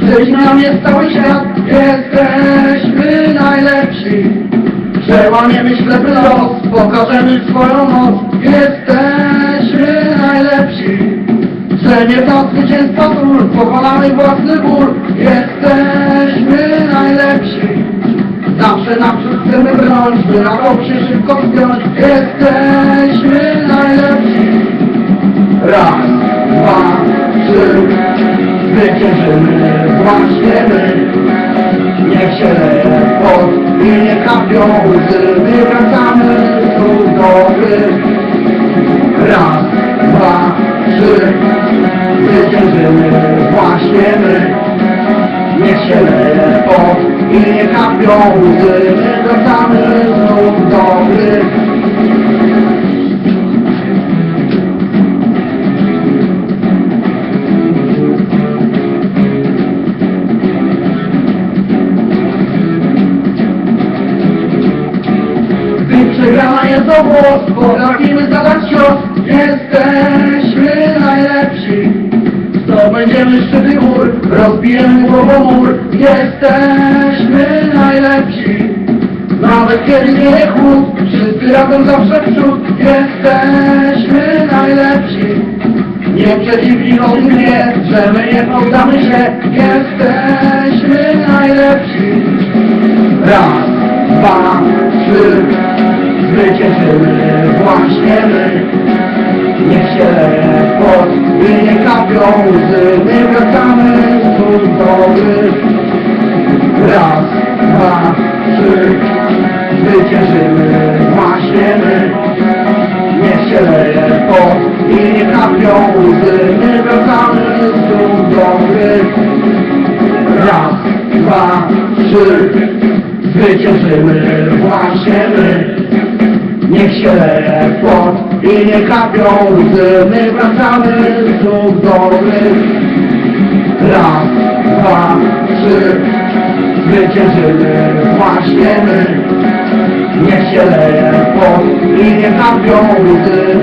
Wyśmiał jest cały świat, jesteśmy najlepsi. Przełamiemy ślepy los, pokażemy swoją moc, jesteśmy najlepsi. Przemierza zwycięstwa król, pokonamy własny ból, jesteśmy najlepsi. Zawsze naprzód chcemy bronić, by na kopcie szybko wspiąć, jesteśmy najlepsi. Raz, dwa, właśnie my. Niech się pot i nie kapią łzy, my wracamy znów do gry. Raz, dwa, trzy, zwyciężymy właśnie my. Niech się pot i nie kapią łzy, Gdy przegrana jest do włos, potrafimy zadać cios, jesteśmy najlepsi. Zdobędziemy szczyty gór, rozbijemy głową mur, jesteśmy najlepsi. Nawet kiedy nie chłód, wszyscy razem zawsze w przód, jesteśmy najlepsi. Nieprzeciwni wie, że my nie poddamy się, jesteśmy najlepsi. Raz, dwa, trzy, zwyciężymy właśnie my. Niech się i nie kapią łzy, my wracamy do gry. Raz, dwa, trzy, zwyciężymy właśnie my. Niech się leje pot i nie kapią łzy, my wracamy do gry. Raz, dwa, trzy, zwyciężymy się leje pot i nie kapią łzy, my wracamy znów do gry. Raz, dwa, trzy, zwyciężymy właśnie my. Niech się leje pot i nie kapią łzy,